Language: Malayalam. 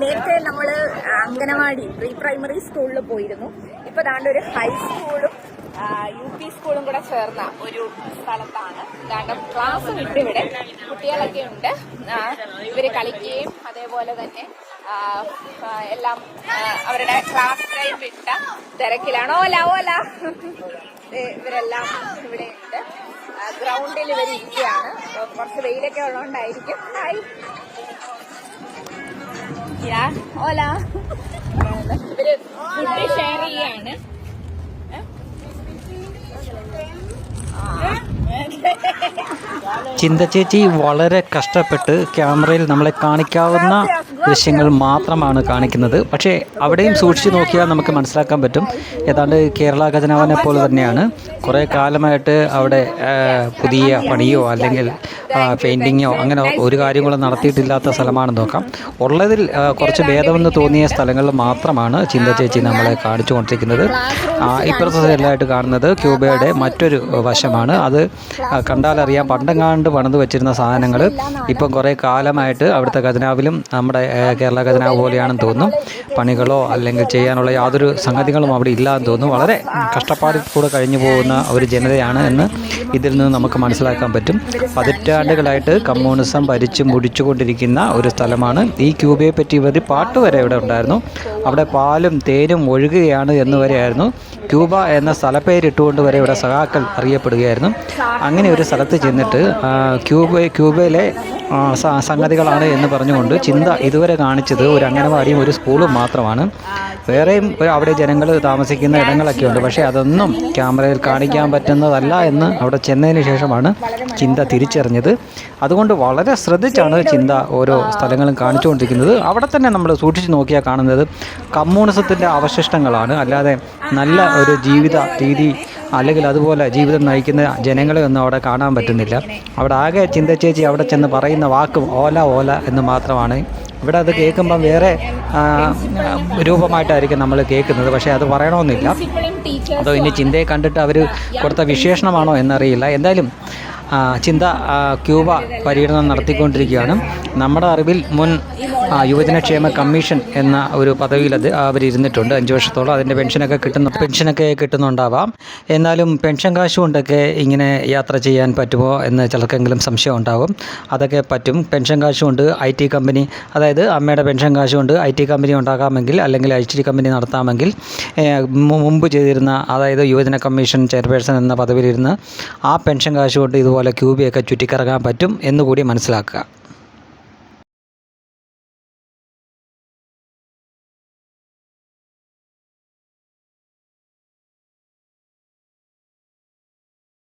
നേരത്തെ നമ്മൾ അംഗനവാടി പ്രീ പ്രൈമറി സ്കൂളിൽ പോയിരുന്നു. ഇപ്പൊ ദാണ്ട് ഒരു ഹൈസ്കൂളും യു പി സ്കൂളും കൂടെ ചേർന്ന ഒരു സ്ഥലത്താണ്. ദാണ്ട് ക്ലാസ് വിട്ട് ഇവിടെ. കുട്ടികളൊക്കെ ഉണ്ട്. ഇവർ കളിക്കുകയും അതേപോലെ തന്നെ എല്ലാം അവരുടെ ക്ലാസ് ടൈം വിട്ട തിരക്കിലാണ്. ഓല ഓല. ഇവരെല്ലാം ഇവിടെ ഉണ്ട്. ഗ്രൗണ്ടിൽ ഇവർ കുറച്ച് വെയിലൊക്കെ ഉള്ളതുകൊണ്ടായിരിക്കും ഹായ് ഓല. ഇവർ ഫുഡ് ഷെയർ ചെയ്യാണ്. ചിന്ത ചേച്ചി വളരെ കഷ്ടപ്പെട്ട് ക്യാമറയിൽ നമ്മളെ കാണിക്കാവുന്ന ദൃശ്യങ്ങൾ മാത്രമാണ് കാണിക്കുന്നത്. പക്ഷേ അവിടെയും സൂക്ഷിച്ചു നോക്കിയാൽ നമുക്ക് മനസ്സിലാക്കാൻ പറ്റും. ഏതാണ്ട് കേരള ഖജനാവിനെ പോലെ തന്നെയാണ്. കുറേ കാലമായിട്ട് അവിടെ പുതിയ പണിയോ അല്ലെങ്കിൽ പെയിന്റിങ്ങോ അങ്ങനെ ഒരു കാര്യങ്ങളും നടത്തിയിട്ടില്ലാത്ത സ്ഥലമാണെന്ന് നോക്കാം. ഉള്ളതിൽ കുറച്ച് ഭേദമെന്ന് തോന്നിയ സ്ഥലങ്ങളിൽ മാത്രമാണ് ചിന്ത ചേച്ചി നമ്മളെ കാണിച്ചു കൊണ്ടിരിക്കുന്നത് ഇപ്പുറത്തെ സൈഡിലായിട്ട് കാണുന്നത് ക്യൂബയുടെ മറ്റൊരു വശമാണ്. അത് കണ്ടാലറിയാം പണ്ടെങ്ങാണ്ട് പണിത് വെച്ചിരുന്ന സാധനങ്ങൾ ഇപ്പം കുറേ കാലമായിട്ട് അവിടുത്തെ ഖജനാവിലും നമ്മുടെ കേരള ഖജനാവ് പോലെയാണെന്ന് തോന്നുന്നു. പണികളോ അല്ലെങ്കിൽ ചെയ്യാനുള്ള യാതൊരു സംഗതികളും അവിടെ ഇല്ല എന്ന് തോന്നുന്നു. വളരെ കഷ്ടപ്പാടിൽ കൂടെ കഴിഞ്ഞു പോകുന്ന ഒരു ജനതയാണ് എന്ന് ഇതിൽ നിന്ന് നമുക്ക് മനസ്സിലാക്കാൻ പറ്റും. പതിറ്റാണ്ടുകളായിട്ട് കമ്മ്യൂണിസം ഭരിച്ചു മുടിച്ചുകൊണ്ടിരിക്കുന്ന ഒരു സ്ഥലമാണ്. ഈ ക്യൂബയെ പറ്റി ഒരു പാട്ട് വരെ ഇവിടെ ഉണ്ടായിരുന്നു. അവിടെ പാലും തേനും ഒഴുകുകയാണ് എന്ന് വരെയായിരുന്നു. ക്യൂബ എന്ന സ്ഥലപ്പേരിട്ടുകൊണ്ട് വരെ ഇവിടെ സഹാക്കൾ അറിയപ്പെടുകയായിരുന്നു. അങ്ങനെ ഒരു സ്ഥലത്ത് ചെന്നിട്ട് ക്യൂബ ക്യൂബയിലെ സംഗതികളാണ് എന്ന് പറഞ്ഞുകൊണ്ട് ചിന്ത ഇതുവരെ കാണിച്ചത് ഒരു അംഗനവാടിയും ഒരു സ്കൂളും മാത്രമാണ്. വേറെയും അവിടെ ജനങ്ങൾ താമസിക്കുന്ന ഇടങ്ങളൊക്കെ ഉണ്ട്. പക്ഷേ അതൊന്നും ക്യാമറയിൽ കാണിക്കാൻ പറ്റുന്നതല്ല എന്ന് അവിടെ ചെന്നതിന് ശേഷമാണ് ചിന്ത തിരിച്ചറിഞ്ഞത്. അതുകൊണ്ട് വളരെ ശ്രദ്ധിച്ചാണ് ചിന്ത ഓരോ സ്ഥലങ്ങളും കാണിച്ചുകൊണ്ടിരിക്കുന്നത്. അവിടെ തന്നെ നമ്മൾ സൂക്ഷിച്ച് നോക്കിയാൽ കാണുന്നത് കമ്മ്യൂണിസത്തിന്റെ അവശിഷ്ടങ്ങളാണ്. അല്ലാതെ നല്ല ഒരു ജീവിത രീതി അല്ലെങ്കിൽ അതുപോലെ ജീവിതം നയിക്കുന്ന ജനങ്ങളെ ഒന്നും അവിടെ കാണാൻ പറ്റുന്നില്ല. അവിടെ ആകെ ചിന്ത ചേച്ചി അവിടെ ചെന്ന് പറയുന്ന വാക്കും ഓല ഓല എന്ന് മാത്രമാണ് ഇവിടെ അത് കേൾക്കുമ്പം വേറെ രൂപമായിട്ടായിരിക്കും നമ്മൾ കേൾക്കുന്നത്. പക്ഷേ അത് പറയണമെന്നില്ല. അതോ ഇനി ചിന്തയെ കണ്ടിട്ട് അവർ കൊടുത്ത വിശേഷണമാണോ എന്നറിയില്ല. എന്തായാലും ചിന്ത ക്യൂബ പര്യടനം നടത്തിക്കൊണ്ടിരിക്കുകയാണ്. നമ്മുടെ അറിവിൽ മുൻ യുവജനക്ഷേമ കമ്മീഷൻ എന്ന ഒരു പദവിയിൽ അത് അവർ ഇരുന്നിട്ടുണ്ട് അഞ്ച് വർഷത്തോളം അതിന്റെ പെൻഷനൊക്കെ കിട്ടുന്ന പെൻഷനൊക്കെ കിട്ടുന്നുണ്ടാവാം. എന്നാലും പെൻഷൻ കാശ് കൊണ്ടൊക്കെ ഇങ്ങനെ യാത്ര ചെയ്യാൻ പറ്റുമോ എന്ന് ചിലർക്കെങ്കിലും സംശയം ഉണ്ടാവും. അതൊക്കെ പറ്റും. പെൻഷൻ കാശ് കൊണ്ട് ഐ ടി കമ്പനി അതായത് അമ്മയുടെ പെൻഷൻ കാശ് കൊണ്ട് ഐ ടി കമ്പനി ഉണ്ടാകാമെങ്കിൽ അല്ലെങ്കിൽ ഐ ടി കമ്പനി നടത്താമെങ്കിൽ മുമ്പ് ചെയ്തിരുന്ന അതായത് യുവജന കമ്മീഷൻ ചെയർപേഴ്സൺ എന്ന പദവിയിലിരുന്ന് ആ പെൻഷൻ കാശ് കൊണ്ട് ഇതുപോലെ ക്യൂബിയൊക്കെ ചുറ്റിക്കറങ്ങാൻ പറ്റും എന്നുകൂടി മനസ്സിലാക്കുക.